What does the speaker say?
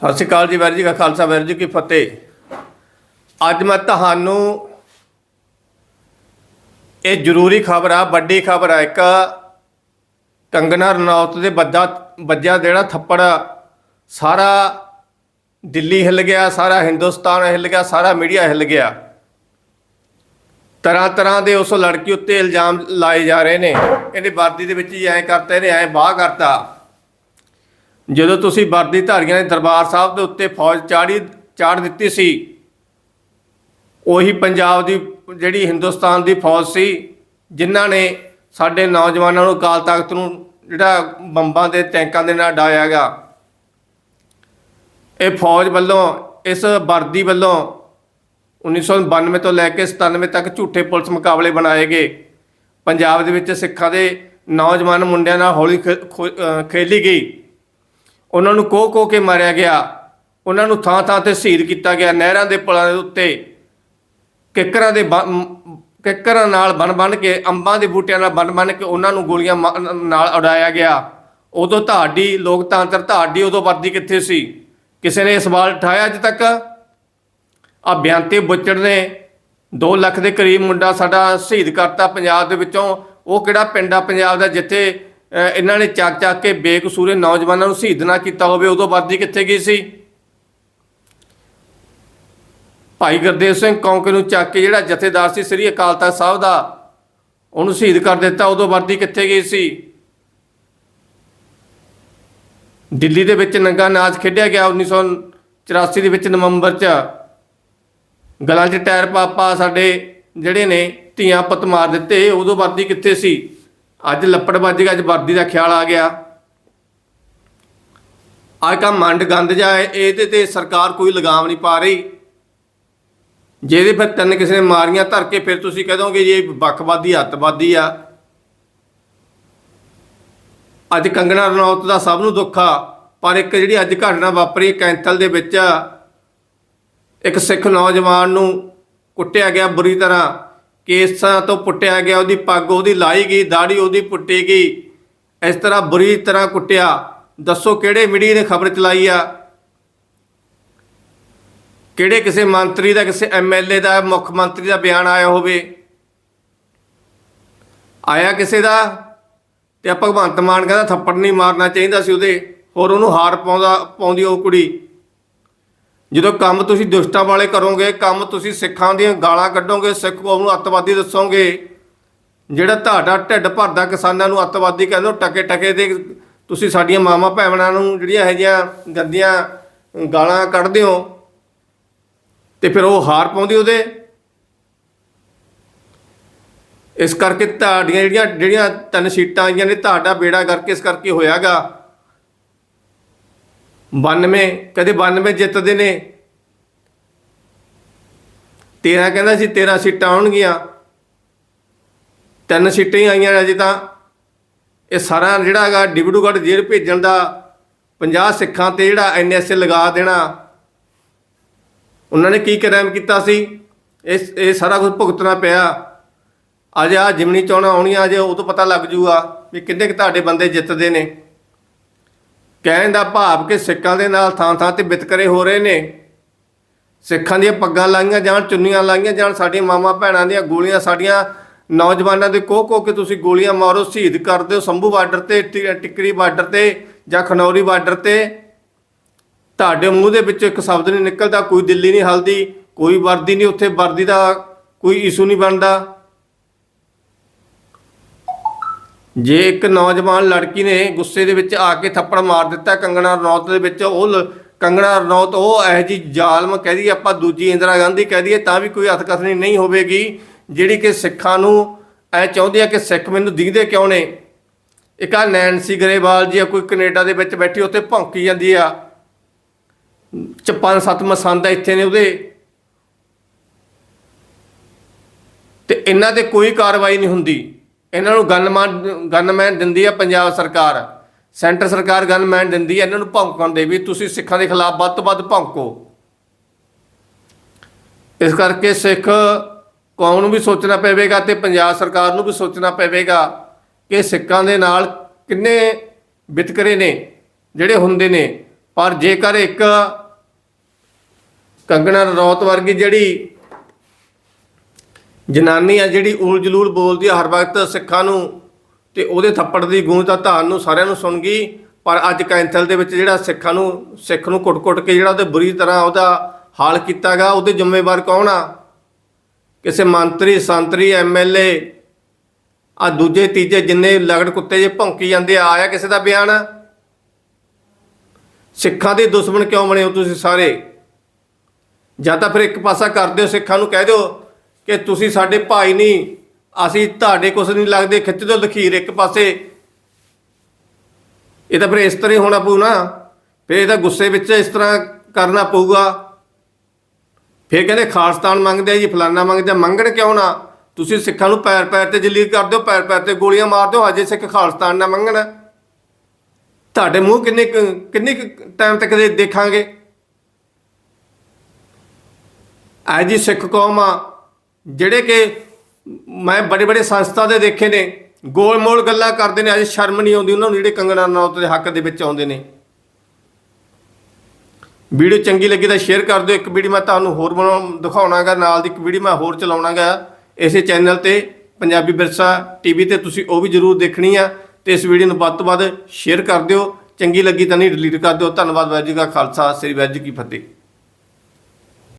ਸਤਿ ਸ਼੍ਰੀ ਅਕਾਲ ਜੀ, ਵਾਹਿਗੁਰੂ ਜੀ ਕਾ ਖਾਲਸਾ, ਵਾਹਿਗੁਰੂ ਜੀ ਕੀ ਫਤਿਹ। ਅੱਜ ਮੈਂ ਤੁਹਾਨੂੰ ਇਹ ਜ਼ਰੂਰੀ ਖਬਰ ਆ, ਵੱਡੀ ਖਬਰ ਆ, ਇੱਕ ਕੰਗਨਾ ਰਣੌਤ ਦੇ ਬੱਦਾ ਵੱਜਿਆ ਜਿਹੜਾ ਥੱਪੜ ਸਾਰਾ ਦਿੱਲੀ ਹਿੱਲ ਗਿਆ, ਸਾਰਾ ਹਿੰਦੁਸਤਾਨ ਹਿੱਲ ਗਿਆ, ਸਾਰਾ ਮੀਡੀਆ ਹਿੱਲ ਗਿਆ। ਤਰ੍ਹਾਂ ਤਰ੍ਹਾਂ ਦੇ ਉਸ ਲੜਕੀ ਉੱਤੇ ਇਲਜ਼ਾਮ ਲਾਏ ਜਾ ਰਹੇ ਨੇ। ਇਹਨੇ ਵਰਦੀ ਦੇ ਵਿੱਚ ਹੀ ਐਂ ਕਰਤਾ, ਇਹਨੇ ਐਂ ਬਾਹ ਕਰਤਾ। ਜਦੋਂ ਤੁਸੀਂ ਵਰਦੀ ਧਾਰੀਆਂ ਨੇ ਦਰਬਾਰ ਸਾਹਿਬ ਦੇ ਉੱਤੇ ਫੌਜ ਚਾੜੀ, ਚਾੜ ਦਿੱਤੀ ਸੀ, ਉਹੀ ਪੰਜਾਬ ਦੀ, ਜਿਹੜੀ ਹਿੰਦੁਸਤਾਨ ਦੀ ਫੌਜ ਸੀ, ਜਿਨ੍ਹਾਂ ਨੇ ਸਾਡੇ ਨੌਜਵਾਨਾਂ ਨੂੰ ਅਕਾਲ ਤਖਤ ਨੂੰ ਜਿਹੜਾ ਬੰਬਾਂ ਦੇ ਟੈਂਕਾਂ ਦੇ ਨਾਲ ਡਾਇਆ ਗਿਆ ਇਹ ਫੌਜ ਵੱਲੋਂ, ਇਸ ਵਰਦੀ ਵੱਲੋਂ 1992 ਤੋਂ ਲੈ ਕੇ 97 ਤੱਕ ਝੂਠੇ ਪੁਲਿਸ ਮੁਕਾਬਲੇ ਬਣਾਏ ਗਏ। ਪੰਜਾਬ ਦੇ ਵਿੱਚ ਸਿੱਖਾਂ ਦੇ ਨੌਜਵਾਨ ਮੁੰਡਿਆਂ ਨਾਲ ਹੋਲੀ ਖ- ਖੋ- ਖੇਲੀ ਗਈ। ਉਹਨਾਂ ਨੂੰ ਕੋਹ ਕੋਹ ਕੇ ਮਾਰਿਆ ਗਿਆ। ਉਹਨਾਂ ਨੂੰ ਥਾਂ ਥਾਂ ਤੇ ਸ਼ਹੀਦ ਕੀਤਾ ਗਿਆ। ਨਹਿਰਾਂ ਦੇ ਪੁਲਾਂ ਦੇ ਉੱਤੇ ਕਿੱਕਰਾਂ ਦੇ ਕਿੱਕਰਾਂ ਨਾਲ ਬਨ ਬਨ ਕੇ, ਅੰਬਾਂ ਦੇ ਬੂਟਿਆਂ ਨਾਲ ਬਨ ਬਨ ਕੇ ਉਹਨਾਂ ਨੂੰ ਗੋਲੀਆਂ ਮਾ- ਨਾਲ ਉਡਾਇਆ ਗਿਆ। ਉਦੋਂ ਤੁਹਾਡੀ ਲੋਕਤੰਤਰ, ਤੁਹਾਡੀ ਉਦੋਂ ਵਰਦੀ ਕਿੱਥੇ ਸੀ? ਕਿਸੇ ਨੇ ਇਹ ਸਵਾਲ ਉਠਾਇਆ ਅੱਜ ਤੱਕ? ਆ ਬਿਆੰਤੇ ਬੁੱਚੜ ਨੇ 2 ਲੱਖ ਦੇ ਕਰੀਬ ਮੁੰਡਾ ਸਾਡਾ ਸ਼ਹੀਦ ਕਰਤਾ ਪੰਜਾਬ ਦੇ ਵਿੱਚੋਂ। ਉਹ ਕਿਹੜਾ ਪਿੰਡ ਆ ਪੰਜਾਬ ਦਾ ਜਿੱਥੇ ਇਹਨਾਂ ਨੇ ਚੱਕ ਚੱਕ ਕੇ ਬੇਕਸੂਰੇ ਨੌਜਵਾਨਾਂ ਨੂੰ ਸ਼ਹੀਦ ਨਾ ਕੀਤਾ ਹੋਵੇ, ਉਦੋਂ ਵਰਦੀ ਕਿੱਥੇ ਗਈ ਸੀ? ਭਾਈ ਗੁਰਦੇਵ ਸਿੰਘ ਕੌਂਕੇ ਨੂੰ ਚੱਕ ਕੇ ਜਿਹੜਾ ਜਥੇਦਾਰ ਸੀ ਸ੍ਰੀ ਅਕਾਲ ਤਖਤ ਸਾਹਿਬ ਦਾ, ਉਹਨੂੰ ਸ਼ਹੀਦ ਕਰ ਦਿੱਤਾ, ਉਦੋਂ ਵਰਦੀ ਕਿੱਥੇ ਗਈ ਸੀ? ਦਿੱਲੀ ਦੇ ਵਿੱਚ ਨੰਗਾ ਨਾਚ ਖੇਡਿਆ ਗਿਆ 1984 ਦੇ ਵਿੱਚ ਨਵੰਬਰ 'ਚ। ਗਲਾਂ 'ਚ ਟਾਇਰ ਪਾਪਾ ਸਾਡੇ ਜਿਹੜੇ ਨੇ ਧੀਆਂ ਪੁੱਤ ਮਾਰ ਦਿੱਤੇ, ਉਦੋਂ ਵਰਦੀ ਕਿੱਥੇ ਸੀ? ਅੱਜ ਲੱਪੜ ਵੱਜ ਗਿਆ ਅੱਜ ਵਰਦੀ ਦਾ ਖਿਆਲ ਆ ਗਿਆ। ਅੱਜ ਕਾ ਮੰਡ ਗੰਦ ਜਾ ਇਹਦੇ ਤੇ ਸਰਕਾਰ ਕੋਈ ਲਗਾਮ ਨਹੀਂ ਪਾ ਰਹੀ। ਜਿਹਦੇ ਫਿਰ ਤਿੰਨ ਕਿਸੇ ਨੇ ਮਾਰੀਆਂ, ਧਰ ਕੇ ਫਿਰ ਤੁਸੀਂ ਕਹਿ ਦੋਗੇ ਜੀ, ਇਹ ਵੱਖਵਾਦੀ ਹੱਤਵਾਦੀ ਆ। ਅੱਜ ਕੰਗਣਾ ਰਣੌਤ ਦਾ ਸਭ ਨੂੰ ਦੁੱਖ ਆ, ਪਰ ਇੱਕ ਜਿਹੜੀ ਅੱਜ ਘਟਨਾ ਵਾਪਰੀ, ਕੈਂਥਲ ਦੇ ਵਿੱਚ, ਇੱਕ ਸਿੱਖ ਨੌਜਵਾਨ ਨੂੰ ਕੁੱਟਿਆ ਗਿਆ ਬੁਰੀ ਤਰ੍ਹਾਂ। ਕੇਸਾਂ ਤੋਂ ਪੁੱਟਿਆ ਗਿਆ, ਉਹਦੀ ਪੱਗ ਉਹਦੀ ਲਾਈ ਗਈ ਦਾੜੀ ਉਹਦੀ ਪੁੱਟੀ ਗਈ। ਇਸ ਤਰ੍ਹਾਂ ਬੁਰੀ ਤਰ੍ਹਾਂ ਕੁੱਟਿਆ। ਦੱਸੋ ਕਿਹੜੇ ਮੀਡੀਆ ਨੇ ਖਬਰ ਚਲਾਈ ਆ? ਕਿਹੜੇ ਕਿਸੇ ਮੰਤਰੀ ਦਾ, ਕਿਸੇ ਐਮਐਲਏ ਦਾ, ਮੁੱਖ ਮੰਤਰੀ ਦਾ ਬਿਆਨ ਆਇਆ ਹੋਵੇ? ਆਇਆ ਕਿਸੇ ਦਾ? ਤੇ ਭਗਵੰਤ ਮਾਨ ਕਹਿੰਦਾ ਥੱਪੜ ਨਹੀਂ ਮਾਰਨਾ ਚਾਹੀਦਾ ਸੀ ਉਹਦੇ। ਹੋਰ ਉਹਨੂੰ ਹਾਰ ਪਾਉਂਦਾ, ਪਾਉਂਦੀ ਉਹ ਕੁੜੀ। ਜਦੋਂ ਕੰਮ ਤੁਸੀਂ ਦੁਸ਼ਟਾਂ ਵਾਲੇ ਕਰੋਗੇ, ਕੰਮ ਤੁਸੀਂ ਸਿੱਖਾਂ ਦੀਆਂ ਗਾਲਾਂ ਕੱਢੋਗੇ, ਸਿੱਖ ਕੌਮ ਨੂੰ ਅੱਤਵਾਦੀ ਦੱਸੋਗੇ, ਜਿਹੜਾ ਤੁਹਾਡਾ ਢਿੱਡ ਭਰਦਾ ਕਿਸਾਨਾਂ ਨੂੰ ਅੱਤਵਾਦੀ ਕਹਿੰਦੇ ਹੋ ਟਕੇ ਟਕੇ ਦੇ ਤੁਸੀਂ ਸਾਡੀਆਂ ਮਾਵਾਂ ਭੈਣਾਂ ਨੂੰ ਜਿਹੜੀਆਂ ਇਹ ਜਿਹੀਆਂ ਗੰਦੀਆਂ ਗਾਲਾਂ ਕੱਢਦੇ ਹੋ ਤੇ ਫਿਰ ਉਹ ਹਾਰ ਪਾਉਂਦੀ ਉਹਦੇ। ਇਸ ਕਰਕੇ ਤੁਹਾਡੀਆਂ ਜਿਹੜੀਆਂ ਜਿਹੜੀਆਂ ਤਿੰਨ ਸੀਟਾਂ ਆਈਆਂ ਨੇ, ਤੁਹਾਡਾ ਬੇੜਾ ਕਰਕੇ ਇਸ ਕਰਕੇ ਹੋਇਆਗਾ। 92 ਕਦੇ 92 ਜਿੱਤਦੇ ਨੇ। 13 ਕਹਿੰਦਾ ਸੀ 13 ਸੀਟਾਂ ਆਉਣਗੀਆਂ। ਤਿੰਨ ਸੀਟਾਂ ਹੀ ਆਈਆਂ ਅਜੇ ਤਾਂ। ਇਹ ਸਾਰਾ ਜਿਹੜਾ ਹੈਗਾ ਡਿਬੜੂਗੜ੍ਹ ਜੇਲ੍ਹ ਭੇਜਣ ਦਾ 50 ਸਿੱਖਾਂ ਤੇ ਜਿਹੜਾ ਐਨਐਸਏ ਲਗਾ ਦੇਣਾ। ਉਹਨਾਂ ਨੇ ਕੀ ਕ੍ਰਾਈਮ ਕੀਤਾ ਸੀ? ਇਹ ਇਹ ਸਾਰਾ ਕੁਝ ਭੁਗਤਣਾ ਪਿਆ। ਅਜੇ ਆ ਜਿਮਣੀ ਚੋਣਾਂ ਆਉਣੀਆਂ, ਅਜੇ ਉਹ ਤੋਂ ਪਤਾ ਲੱਗ ਜੂਗਾ ਵੀ ਕਿੰਨੇ ਕੁ ਤੁਹਾਡੇ ਬੰਦੇ ਜਿੱਤਦੇ ਨੇ। ਕਹਿਣ ਦਾ ਭਾਵ ਕਿ ਸਿੱਖਾਂ ਦੇ ਨਾਲ ਥਾਂ ਥਾਂ ਤੇ ਵਿਤਕਰੇ ਹੋ ਰਹੇ ਨੇ। ਸਿੱਖਾਂ ਦੀਆਂ ਪੱਗਾਂ ਲਾਈਆਂ ਜਾਣ, ਚੁੰਨੀਆਂ ਲਾਈਆਂ ਜਾਣ, ਸਾਡੀਆਂ ਮਾਵਾਂ ਭੈਣਾਂ ਦੀਆਂ ਗੋਲੀਆਂ, ਸਾਡੀਆਂ ਨੌਜਵਾਨਾਂ ਦੇ ਕੋਹ ਕੋਹ ਕੇ ਤੁਸੀਂ ਗੋਲੀਆਂ ਮਾਰੋ, ਸ਼ਹੀਦ ਕਰ ਦਿਓ ਸੰਭੂ ਬਾਰਡਰ ਤੇ, ਟਿ- ਟਿੱਕਰੀ ਬਾਰਡਰ ਤੇ ਜਾਂ ਖਨੌਰੀ ਬਾਰਡਰ ਤੇ। ਤੁਹਾਡੇ ਮੂੰਹ ਦੇ ਵਿੱਚੋਂ ਇੱਕ ਸ਼ਬਦ ਨਹੀਂ ਨਿਕਲਦਾ, ਕੋਈ ਦਿੱਲੀ ਨਹੀਂ ਹਲਦੀ, ਕੋਈ ਵਰਦੀ ਨਹੀਂ, ਉੱਥੇ ਵਰਦੀ ਦਾ ਕੋਈ ਇਸ਼ੂ ਨਹੀਂ ਬਣਦਾ। ਜੇ ਇੱਕ ਨੌਜਵਾਨ ਲੜਕੀ ਨੇ ਗੁੱਸੇ ਦੇ ਵਿੱਚ ਆ ਕੇ ਥੱਪੜ ਮਾਰ ਦਿੱਤਾ ਕੰਗਣਾ ਰਣੌਤ ਦੇ ਵਿੱਚ, ਉਹ ਲ- ਕੰਗਣਾ ਰਣੌਤ, ਉਹ ਇਹੋ ਜੀ ਜ਼ਾਲਮ ਕਹਿ ਦਈਏ ਆਪਾਂ ਦੂਜੀ ਇੰਦਰਾ ਗਾਂਧੀ ਕਹਿ ਦਈਏ, ਤਾਂ ਵੀ ਕੋਈ ਹੱਥਕਸਨੀ ਨਹੀਂ ਹੋਵੇਗੀ, ਜਿਹੜੀ ਕਿ ਸਿੱਖਾਂ ਨੂੰ ਐ ਚਾਹੁੰਦੀ ਆ ਕਿ ਸਿੱਖ ਮੈਨੂੰ ਦਿਖਦੇ ਕਿਉਂ ਨੇ। ਇੱਕ ਆ ਨੈਨਸੀ ਗਰੇਵਾਲ ਜੀ ਆ, ਕੋਈ ਕੈਨੇਡਾ ਦੇ ਵਿੱਚ ਬੈਠੀ, ਉੱਥੇ ਭੌਂਕੀ ਜਾਂਦੀ ਆ। ਚ ਪੰਜ ਸੱਤ ਮਸੰਦ ਇੱਥੇ ਨੇ ਉਹਦੇ। ਤੇ ਇਹਨਾਂ ਤੇ ਕੋਈ ਕਾਰਵਾਈ ਨਹੀਂ ਹੁੰਦੀ। ਇਹਨਾਂ ਨੂੰ ਗਨਮੈਨ ਗਨਮੈਨ ਦਿੰਦੀ ਹੈ ਪੰਜਾਬ ਸਰਕਾਰ। ਸੈਂਟਰ ਸਰਕਾਰ ਗਨਮੈਨ ਦਿੰਦੀ ਹੈ ਇਹਨਾਂ ਨੂੰ ਭੌਂਕਣ ਦੇ ਵੀ ਤੁਸੀਂ ਸਿੱਖਾਂ ਦੇ ਖਿਲਾਫ ਵੱਧ ਤੋਂ ਵੱਧ ਭੌਂਕੋ। ਇਸ ਕਰਕੇ ਸਿੱਖ ਕੌਮ ਨੂੰ ਵੀ ਸੋਚਣਾ ਪਵੇਗਾ ਤੇ ਪੰਜਾਬ ਸਰਕਾਰ ਨੂੰ ਵੀ ਸੋਚਣਾ ਪਵੇਗਾ ਕਿ ਸਿੱਖਾਂ ਦੇ ਨਾਲ ਕਿੰਨੇ ਵਿਤਕਰੇ ਨੇ, ਜਿਹੜੇ ਹੁੰਦੇ ਨੇ। ਪਰ ਜੇਕਰ ਇੱਕ ਕੰਗਣਾ ਰੌਤ ਵਰਗੀ ਜਿਹੜੀ ਜਨਾਨੀ ਆ ਜਿਹੜੀ ਊਲ ਜਲੂਲ ਬੋਲਦੀ ਆ, ਹਰ ਵਕਤ ਸਿੱਖਾਂ ਨੂੰ ਤੇ ਉਹਦੇ ਥੱਪੜ ਦੀ ਗੂੰਜ ਤਾਂ ਧਾਨ ਨੂੰ ਸਾਰਿਆਂ ਨੂੰ ਸੁਣ ਗਈ, ਪਰ ਅੱਜ ਕੈਂਥਲ ਦੇ ਵਿੱਚ ਜਿਹੜਾ ਸਿੱਖਾਂ ਨੂੰ, ਸਿੱਖ ਨੂੰ ਕੁੱਟ-ਕੁੱਟ ਕੇ ਜਿਹੜਾ ਉਹਦੇ ਬੁਰੀ ਤਰ੍ਹਾਂ ਉਹਦਾ ਹਾਲ ਕੀਤਾਗਾ, ਉਹਦੇ ਜ਼ਿੰਮੇਵਾਰ ਕੌਣ ਆ? ਕਿਸੇ ਮੰਤਰੀ, ਸੰਤਰੀ ਐਮਐਲਏ ਆ ਦੂਜੇ, ਤੀਜੇ ਜਿੰਨੇ ਲਗੜ ਕੁੱਤੇ ਜੇ ਭੌਂਕੀ ਜਾਂਦੇ ਆ, ਆਇਆ ਕਿਸੇ ਦਾ ਬਿਆਨ? ਸਿੱਖਾਂ ਦੇ ਦੁਸ਼ਮਣ ਕਿਉਂ ਬਣੇ ਹੋ ਤੁਸੀਂ ਸਾਰੇ? ਜਾਂ ਤਾਂ ਫਿਰ ਇੱਕ ਪਾਸਾ ਕਰ ਦਿਓ, ਸਿੱਖਾਂ ਨੂੰ ਕਹਿ ਦਿਓ ਕਿ ਤੁਸੀਂ ਸਾਡੇ ਭਾਈ ਨਹੀਂ, ਅਸੀਂ ਤੁਹਾਡੇ ਕੁਛ ਨਹੀਂ ਲੱਗਦੇ, ਖਿੱਚ ਦਿਓ ਲਖੀਰ ਇੱਕ ਪਾਸੇ। ਇਹ ਤਾਂ ਫਿਰ ਇਸ ਤਰ੍ਹਾਂ ਹੀ ਹੋਣਾ ਪਊ ਨਾ। ਫਿਰ ਇਹ ਤਾਂ ਗੁੱਸੇ ਵਿੱਚ ਇਸ ਤਰ੍ਹਾਂ ਕਰਨਾ ਪਊਗਾ। ਫਿਰ ਕਹਿੰਦੇ ਖਾਲਸਤਾਨ ਮੰਗਦੇ ਆ ਜੀ, ਫਲਾਨਾ ਮੰਗਦੇ ਆ, ਮੰਗਣ ਕਿਉਂ ਨਾ? ਤੁਸੀਂ ਸਿੱਖਾਂ ਨੂੰ ਪੈਰ ਪੈਰ ਤੇ ਜਲੀਲ ਕਰ ਦਿਓ, ਪੈਰ ਪੈਰ ਤੇ ਗੋਲੀਆਂ ਮਾਰ ਦਿਓ, ਹਜੇ ਸਿੱਖ ਖਾਲਸਤਾਨ ਨਾ ਮੰਗਣ। ਤੁਹਾਡੇ ਮੂੰਹ ਕਿੰਨੇ ਕੁ- ਕਿੰਨੇ ਟਾਈਮ ਤੱਕ ਦੇਖਾਂਗੇ? ਐ ਜੀ ਸਿੱਖ ਕੌਮ ਆ। ਜਿਹੜੇ ਕਿ ਮੈਂ ਬੜੇ ਬੜੇ ਸੰਸਥਾ ਦੇ ਦੇਖੇ ਨੇ, ਗੋਲ ਮੋਲ ਗੱਲਾਂ ਕਰਦੇ ਨੇ, ਅਜੇ ਸ਼ਰਮ ਨਹੀਂ ਆਉਂਦੀ ਉਹਨਾਂ ਨੂੰ ਜਿਹੜੇ ਕੰਗਣਾ ਰਣੌਤ ਦੇ ਹੱਕ ਦੇ ਵਿੱਚ ਆਉਂਦੇ ਨੇ। ਵੀਡੀਓ ਚੰਗੀ ਲੱਗੀ ਤਾਂ ਸ਼ੇਅਰ ਕਰ ਦਿਓ, ਇੱਕ ਵੀਡੀਓ ਮੈਂ ਤੁਹਾਨੂੰ ਹੋਰ ਬਣਾਉਣ, ਦਿਖਾਉਣਾਗਾ, ਨਾਲ ਦੀ ਇੱਕ ਵੀਡੀਓ ਮੈਂ ਹੋਰ ਚਲਾਉਣਾਗਾ, ਇਸੇ ਚੈਨਲ ਤੇ, ਪੰਜਾਬੀ ਵਿਰਸਾ ਟੀਵੀ ਤੇ ਤੁਸੀਂ ਉਹ ਵੀ ਜਰੂਰ ਦੇਖਣੀ ਆ, ਤੇ ਇਸ ਵੀਡੀਓ ਨੂੰ ਵੱਧ ਤੋਂ ਵੱਧ ਸ਼ੇਅਰ ਕਰ ਦਿਓ, ਚੰਗੀ ਲੱਗੀ ਤਾਂ ਨਹੀਂ ਡਿਲੀਟ ਕਰ ਦਿਓ। ਧੰਨਵਾਦ, ਵਾਹਿਗੁਰੂ ਜੀ ਕਾ ਖਾਲਸਾ, ਸ੍ਰੀ ਵਾਹਿਗੁਰੂ ਜੀ ਕੀ ਫਤਿਹ।